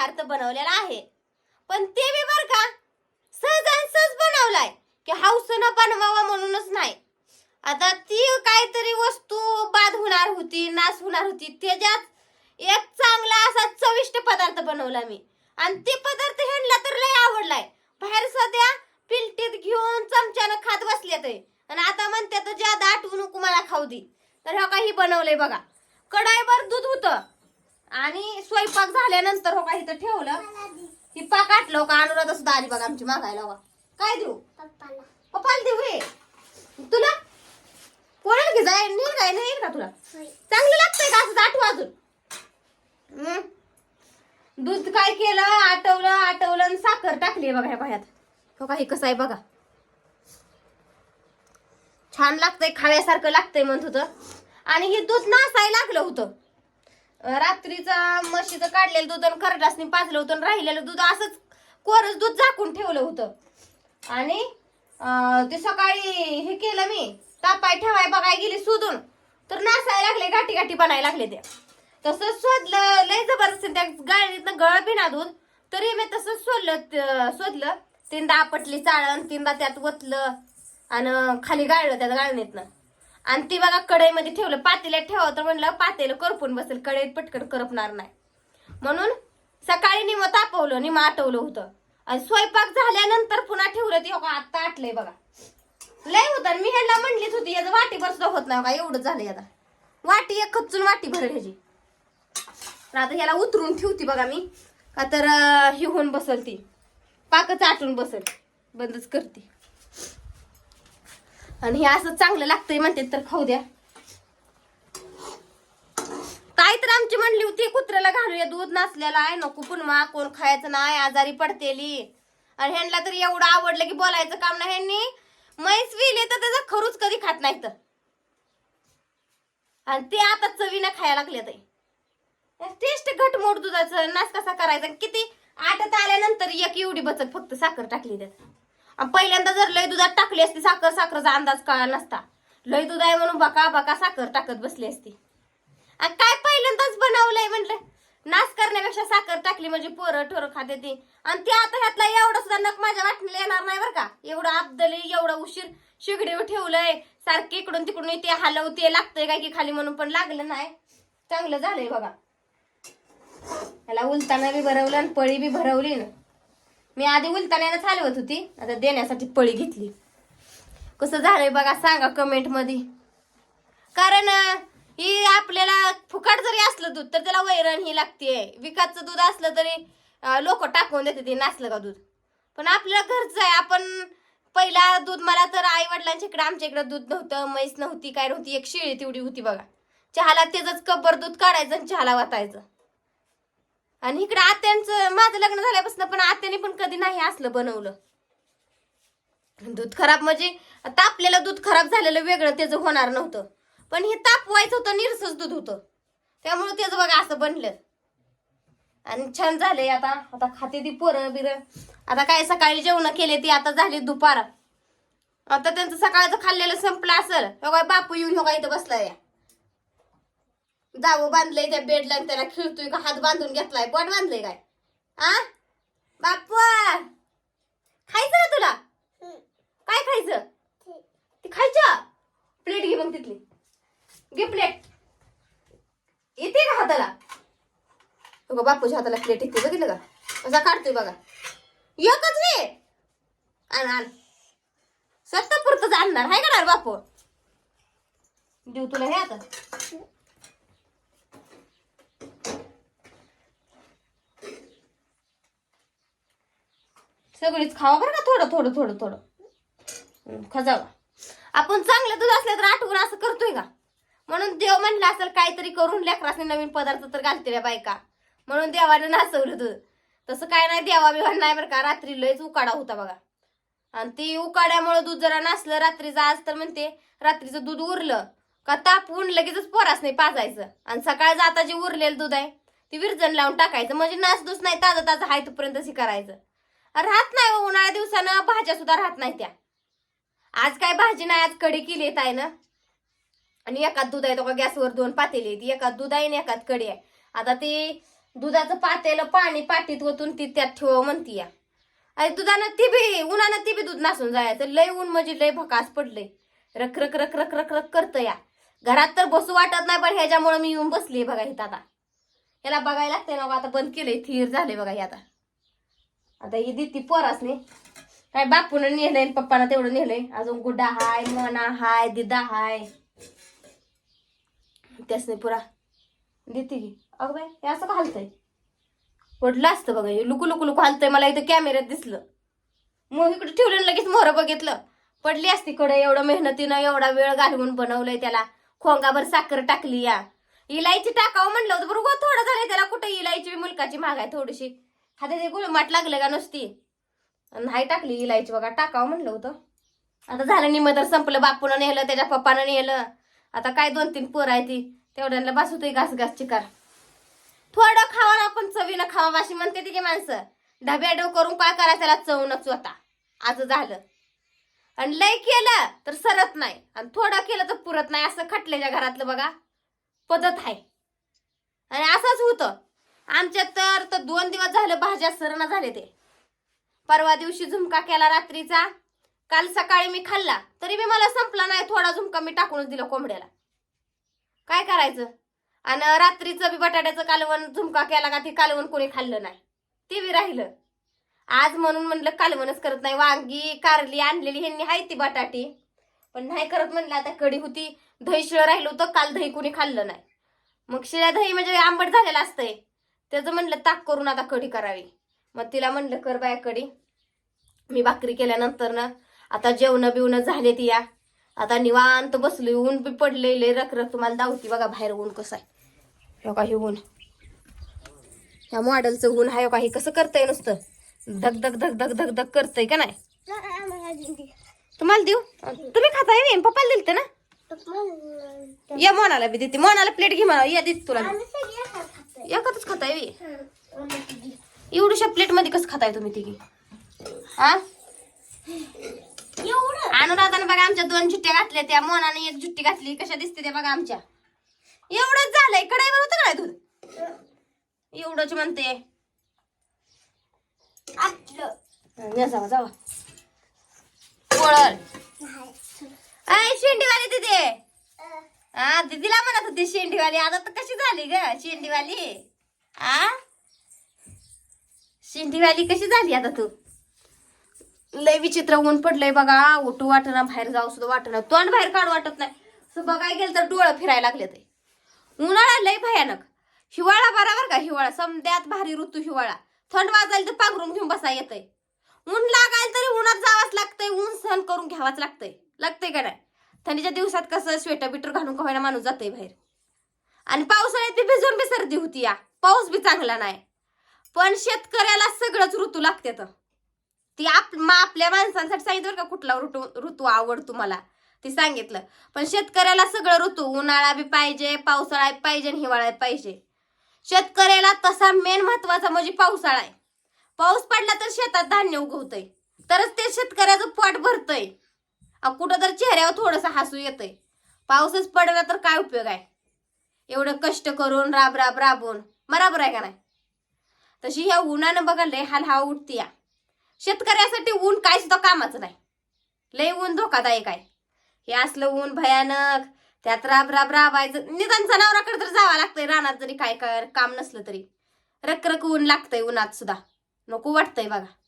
पदार्थ बनवलेला आहे. पण ते मी बर का सहज आणि सहज बनवलाय की हौसनं बनवावा म्हणूनच नाही. आता ती काहीतरी वस्तू बाद होणार होती नाश होणार होती त्याच्यात एक चांगला असा चविष्ट पदार्थ बनवला मी. आणि ते पदार्थ ह्यांना तर लय आवडलाय. बाहेर सध्या पिलटीत घेऊन चमच्यानं खात बसले ते आणि आता म्हणते तर ज्यादा आठवणूक मला खाऊ दे. तर ह्या काही बनवलंय बघा. कडाईवर दूध होतं. आणि स्वयंपाक झाल्यानंतर हो का इथं ठेवलं. ही पाक आटलं का अनुराधा सुद्धा आली बघा आमची मागायला बघा काय देऊ? पप्पाला. देऊ हे. तुला? कोणाला घे जाय नाही काय नाही का तुला? चांगलं लागतंय का असं आठवू अजून. दूध काय केलं आटवलं आटवलं आणि साखर टाकली बघा ह्या बाह्यात हो का हे कसं आहे बघा. छान लागतंय खाव्यासारखं लागतंय म्हणत होतं. आणि हे दूध नासायला लागलं होतं. रात्रीचं म्हशीचं काढलेलं दूध आणि खरडासनी पाजलं होतं आणि राहिलेलं दूध असंच कोरच दूध झाकून ठेवलं होतं. आणि ते सकाळी हे केलं मी तापाय ठेवाय बघाय गेली शोधून तर नासायला लागले गाठी गाठी बनायला लागले ते तसं शोधलं लय जबरदस्त त्या गाडीतनं गळ बिना दूध तरी मी तसं शोधलं त- शोधलं तीनदा आपटली चाळण तीनदा त्यात वतलं आणि खाली गाळलं त्यात गाळणीतनं. आणि ती बघा कढईमध्ये ठेवलं पातेल्यात ठेवा तर म्हणलं पातेलं करपून बसेल कढईत पटकन करपणार नाही. म्हणून सकाळी निम तापवलं निम आटवलं होतं. आणि स्वयंपाक झाल्यानंतर पुन्हा ठेवलं ती हो आत्ता आटलंय बघा. लय होतं आणि मी ह्याला म्हणलीच होती याचं वाटीभर सुद्धा होत नाही का एवढं झालंय आता. वाटी एक खचून वाटी भरेल ह्याची. तर आता ह्याला उतरून ठेवती बघा मी. का तर अं, हे होऊन बसल ती. पाकच आटून बसल. बंदच करते. आणि हे असं चांगलं लागतंय म्हणते तर खाऊ द्या. काय तर आमची म्हणली होती कुत्र्याला घालूया दूध नसलेला आहे नको पुन्हा कोण खायचं नाही आजारी पडतेली. आणि ह्यांना तर एवढं आवडलं की बोलायचं काम नाही ह्यांनी. म्हैस विले तर त्याचा खरूच कधी खात नाही तर आणि ते आता चवीनं खायला लागले ते टेस्ट घट मोड दुधाचं नाच कसा करायचा किती आटत आल्यानंतर एक एवढी बचत फक्त साखर टाकली त्यात. आणि पहिल्यांदा जर लय दुधात टाकली असती साखर साखरचा अंदाज कळला नसता. लय दूध आहे म्हणून बका बका साखर टाकत बसली असती. आणि काय पहिल्यांदाच बनवलंय म्हटलं नाश करण्यापेक्षा साखर टाकली म्हणजे पोरं ठोरं खाते ती. आणि ते आता ह्यातला एवढं सुद्धा नक माझ्या वाटणीला येणार नाही बरं का. एवढं आब्दली एवढं उशीर शिगडीवर ठेवलंय. सारखे इकडून तिकडून ते हलवते लागतंय काय की खाली म्हणून पण लागलं नाही. चांगलं झालंय बघा. ह्याला उलताना बी भरवलं आणि पळी बी भरवली ना. मी आधी उलताण्यानं चालवत होती आता देण्यासाठी पळी घेतली. कसं झालंय बघा सांगा कमेंटमध्ये कारण ही आपल्याला फुकाट जरी असलं दूध तर त्याला वैरण ही लागते विकासचं दूध असलं तरी लोक टाकून देते ते नासलं का दूध? पण आपल्याला घरचं आहे आपण पहिला दूध मला तर आई वडिलांच्या इकडे आमच्या इकडे दूध नव्हतं म्हैस नव्हती काय नव्हती एक शिळी तेवढी होती बघा. चहाला त्याच कब्बर दूध काढायचं आणि चहाला वाटायचं आणि इकडे आत्यांचं माझं लग्न झाल्यापासून पण आत्याने पण कधी नाही असलं बनवलं. दूध खराब म्हणजे तापलेलं दूध खराब झालेलं वेगळं त्याचं होणार नव्हतं. पण हे तापवायचं होतं निरसच दूध होतं. त्यामुळे त्याचं बघा असं बनलं. आणि छान झालंय आता आता खाते ती पोरं बिरं. आता काय सकाळी जेवण केले ती आता झाली दुपार. आता त्यांचं सकाळचं खाल्लेलं संपलं असेल. हो काय बापू येऊन हो काय इथं बसलाय? जावं बांधलंय त्या बेडला त्याला खिळतोय का? हात बांधून घेतलाय. पोट बांधलंय काय? आ? बापू खायचं ना तुला? काय खायचं? ती खायचं? प्लेट घे मग तिथली. घे प्लेट येते का हाताला? बघा बापूच्या हाताला प्लेट येते. बघितलं का? कसा काढतोय बघा. एकच रे आण आण. सत्ता पुरतच आणणार. हाय का ना बापू? देऊ तुला हे आता. सगळीच खावा बरं का थोडं थोडं थोडं थोडं. खजावा. आपण चांगलं दूध असलं तर आठवून असं करतोय का? म्हणून देव म्हणलं असेल काहीतरी करून लेकरासने नवीन पदार्थ तर घालते रे बायका. म्हणून देवाने नाचवलं दूध. तसं काय नाही देवा बिवा नाही बरं का रात्री लयच उकाडा होता बघा. आणि ती उकाड्यामुळे दूध जरा नासलं रात्रीचं आज तर म्हणते रात्रीचं दूध उरलं. का तापवून लगेचच पोरास नाही पाजायचं. आणि सकाळचं आता जे उरलेलं दूध आहे ती विरजण लावून टाकायचं. म्हणजे नासधूस नाही ताजं ताजं हाय तोपर्यंत करायचं. राहत नाही हो, उन्हाळ्या दिवसानं भाज्या सुद्धा राहत नाही त्या. आज काय भाजी नाही आज कढी केली आहे ताईनं. आणि एकात दूध आहे तो का गॅसवर दोन पातेली आहेत एकात दूध आहे आणि एकात कढी आहे. आता ती दुधाचं पातेलं पाणी पाटीत ओतून ती त्यात ठेव म्हणती या. अरे दुधानं ती बी उन्हानं ती बी दूध नासून जायचं. लय ऊन म्हणजे लय भकास पडलंय. रख रख रख रख रख रख करतं या. घरात तर बसू वाटत नाही पण ह्याच्यामुळे मी येऊन बसली बघा इथं आता. याला बघायला लागते ना हो, आता बंद केलंय थीर झाले बघा हे आता. आता ही दिती पोरास नाही काय बापून नेलंय पप्पाना पप्पानं तेवढं नेलंय. अजून गुड्डा हाय मना हाय दिदा हाय. त्याच नाही पुरा देते की अगं बाई हे असं घालतंय पडलं असतं बघा हे लुकू लुकू लुकू हलतंय. मला इथं कॅमेऱ्यात दिसलं. मग इकडे ठेवलं लगेच मोहरं बघितलं. पडली असती कडे एवढं मेहनतीनं एवढा वेळ घालवून बनवलंय त्याला. खोंगाभर साखर टाकली या. इलायची टाकावं म्हणलं होतं. बरोबर थोडं झालंय त्याला कुठं? इलायची मुलकाची महाग आहे थोडीशी. हातात ते गुळमाट लागलं का नुसती? नाही टाकली इलायची बघा टाकावं म्हणलं होतं. आता झालं निम तर संपलं बापूनं नेलं त्याच्या पप्पानं नेलं. आता काय दोन तीन पोर आहे ती तेवढ्यांना बसू होतोय घास घास चिकार. थोडं खावा ना आपण चवीनं खावा अशी म्हणते ती की माणसं. ढब्या डो करून काय करायचं त्याला चव न होता आज झालं. आणि लय केलं तर सरत नाही. आणि थोडं केलं तर पुरत नाही. असं खटल्याच्या घरातलं बघा. पद्धत आहे. आणि असं होतं आमच्यात तर तर दोन दिवस झालं भाज्या सरणा झाले ते. परवा दिवशी झुमका केला रात्रीचा. काल सकाळी मी खाल्ला तरी बी मला संपला नाही. थोडा झुमका मी टाकूनच दिला कोंबड्याला. काय करायचं? आणि रात्रीचं बी बटाट्याचं कालवण झुमका केला का ते कालवण कोणी खाल्लं नाही. ते बी राहिलं. आज म्हणून म्हणलं कालवणच करत नाही. वांगी कारली आणलेली ह्यांनी आहे ती बटाटी. पण नाही करत म्हणलं आता कढी होती. दही शिळं राहिलं होतं काल दही कोणी खाल्लं नाही. मग शिळ्या दही म्हणजे आंबट झालेलं असतंय. त्याचं म्हणलं ताक करून आता कढी करावी. मग तिला म्हणलं कर बाया कढी. मी भाकरी केल्यानंतर ना आता जेवण बिवणं झाले ती या. आता निवांत बसलोय ऊन बी पडलेले रख रख तुम्हाला दावती बघा बाहेर ऊन कसं आहे. हो हे ऊन. ह्या मॉडेलचं ऊन आहे हो का हे कसं करतंय नुसतं. धक धक धक धक धक धक करतंय का नाही? तुम्हाला देऊ? तुम्ही खाताय मी पप्पाला दिलते ना. या मोनाला बी देते. मोनाला प्लेट घे मला या देते तुला एकच खाताय बी. एवढ्याशा प्लेटमध्ये कसं खाताय तुम्ही तिघी? हा अनुराधानं बघा आमच्या दोन जुट्ट्या घातल्या त्या. मोनाने एक जुट्टी घातली. कशा दिसते त्या बघा आमच्या. एवढंच झालंय. कडाईवर होतं काय दूध एवढंच म्हणते. जावा जावा. तिथे हा दिदीला म्हणत होती शेंडीवाली. आता तर कशी झाली ग शेंडीवाली? आ? शेंडीवाली कशी झाली आता तू? लय विचित्र ऊन पडलंय बघा. उठू वाटणं बाहेर जाऊ सुद्धा वाटणं. तोंड बाहेर काढू वाटत नाही. असं बघायला गेलं तर डोळं फिरायला लागले ते. उन्हाळा लय भयानक. हिवाळा बरोबर का हिवाळा. समद्यात भारी ऋतू हिवाळा. थंड वाजायला तर पांघरून घेऊन बसा येतंय. ऊन लागायला तरी उन्हात जावंच लागतंय. ऊन सहन करून घ्यावाच लागतंय. लागतंय का नाही? थंडीच्या दिवसात कसं स्वेटर बिटर घालून का होईना माणूस जाते बाहेर. आणि पावसाळ्यात ती भिजून बी सर्दी होती या. पाऊस बी चांगला नाही. पण शेतकऱ्याला सगळंच ऋतू लागते तर. ती आप आपल्या माणसांसाठी सांगितलं का कुठला ऋतू ऋतू आवडतो मला ते सांगितलं. पण शेतकऱ्याला सगळं ऋतू उन्हाळा बी पाहिजे पावसाळा पाहिजे आणि हिवाळा पाहिजे. शेतकऱ्याला तसा मेन महत्त्वाचा म्हणजे पावसाळा आहे. पाऊस पडला तर शेतात धान्य उगवतंय. तरच ते शेतकऱ्याचं पोट भरतंय. कुठं तर चेहऱ्यावर थोडंसं हसू येतंय. पाऊसच पडला तर काय उपयोग आहे? एवढं कष्ट करून राब राब राबून. बराबर आहे का नाही? तशी ह्या उन्हानं बघा लय हाल हा उठती या. शेतकऱ्यासाठी ऊन काय सुद्धा कामाचं नाही. लय ऊन धोकादायक आहे. हे असलं ऊन भयानक त्यात राब राब राबायचं. निदान जनावराकडे तर जावं लागतंय रानात जरी काय काय काम नसलं तरी. रकरक ऊन लागतंय उन्हात सुद्धा. नको वाटतंय बघा.